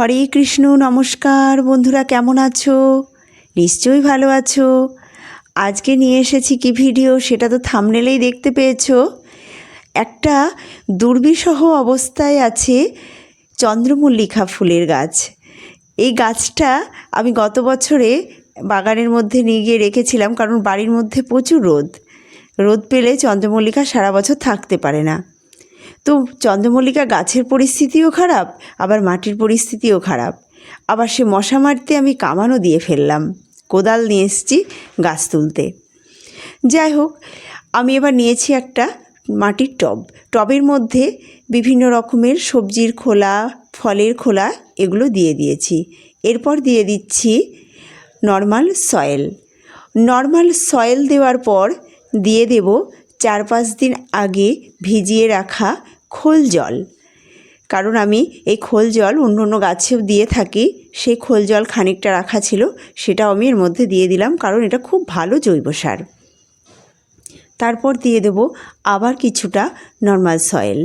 হরে কৃষ্ণ, নমস্কার। বন্ধুরা, কেমন আছো? নিশ্চয়ই ভালো আছো। আজকে নিয়ে এসেছি কি ভিডিও সেটা তো থামনেলেই দেখতে পেয়েছ। একটা দুর্বিষহ অবস্থায় আছে চন্দ্রমল্লিকা ফুলের গাছ। এই গাছটা আমি গত বছরে বাগানের মধ্যে নিয়ে গিয়ে রেখেছিলাম কারণ বাড়ির মধ্যে প্রচুর রোদ। রোদ পেলে চন্দ্রমল্লিকা সারা বছর থাকতে পারে না। তো চন্দ্রমল্লিকা গাছের পরিস্থিতিও খারাপ, আবার মাটির পরিস্থিতিও খারাপ। আবার সে মশা মারতে আমি কামানও দিয়ে ফেললাম। কোদাল নিয়ে এসেছি গাছ তুলতে। যাই হোক, আমি এবার নিয়েছি একটা মাটির টব। টবের মধ্যে বিভিন্ন রকমের সবজির খোলা, ফলের খোলা এগুলো দিয়ে দিয়েছি। এরপর দিয়ে দিচ্ছি নর্মাল সয়েল। নর্মাল সয়েল দেওয়ার পর দিয়ে দেব চার পাঁচ দিন আগে ভিজিয়ে রাখা খোল জল। কারণ আমি এই খোল জল অন্য অন্য গাছেও দিয়ে থাকি, সেই খোল জল খানিকটা রাখা ছিল, সেটাও আমি এর মধ্যে দিয়ে দিলাম, কারণ এটা খুব ভালো জৈব সার। তারপর দিয়ে দেব আবার কিছুটা নর্মাল সয়েল।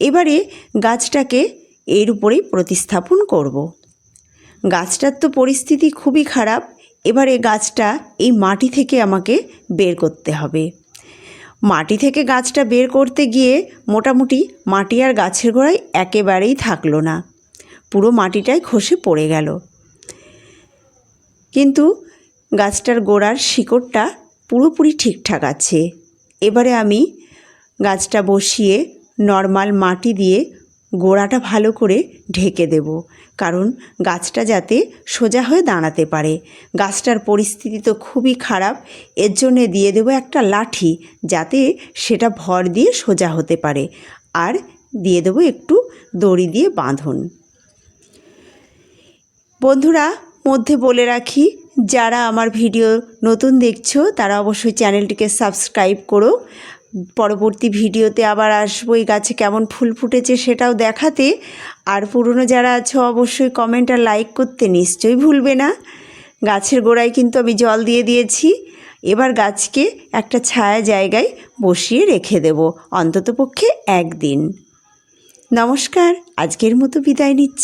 এবারে গাছটাকে এর উপরেই প্রতিস্থাপন করব। গাছটার তো পরিস্থিতি খুবই খারাপ, এবারে গাছটা এই মাটি থেকে আমাকে বের করতে হবে। মাটি থেকে গাছটা বের করতে গিয়ে মোটামুটি মাটি আর গাছের গোড়ায় একেবারেই থাকল না। পুরো মাটিটাই খসে পড়ে গেল। কিন্তু গাছটার গোড়ার শিকড়টা পুরোপুরি ঠিকঠাক আছে। এবারে আমি গাছটা বসিয়ে নর্মাল মাটি দিয়ে গোড়াটা ভালো করে ঢেকে দেব, কারণ গাছটা যাতে সোজা হয়ে দাঁড়াতে পারে। গাছটার পরিস্থিতি তো খুবই খারাপ, এর জন্যে দিয়ে দেবো একটা লাঠি যাতে সেটা ভর দিয়ে সোজা হতে পারে, আর দিয়ে দেবো একটু দড়ি দিয়ে বাঁধন। বন্ধুরা, মধ্যে বলে রাখি, যারা আমার ভিডিও নতুন দেখছ, তারা অবশ্যই চ্যানেলটিকে সাবস্ক্রাইব করো পরবর্তী ভিডিওতে আবার আসব। এই গাছে কেমন ফুল ফুটেছে সেটাও দেখাতে। আর পুরনো যারা আছো, অবশ্যই কমেন্ট আর লাইক করতে নিশ্চয়ই ভুলবে না। গাছের গোড়ায় কিন্তু আমি জল দিয়ে দিয়েছি। এবার গাছকে একটা ছায়া জায়গায় বসিয়ে রেখে দেব, অন্ততপক্ষে একদিন। নমস্কার, আজকের মতো বিদায় নিচ্ছি।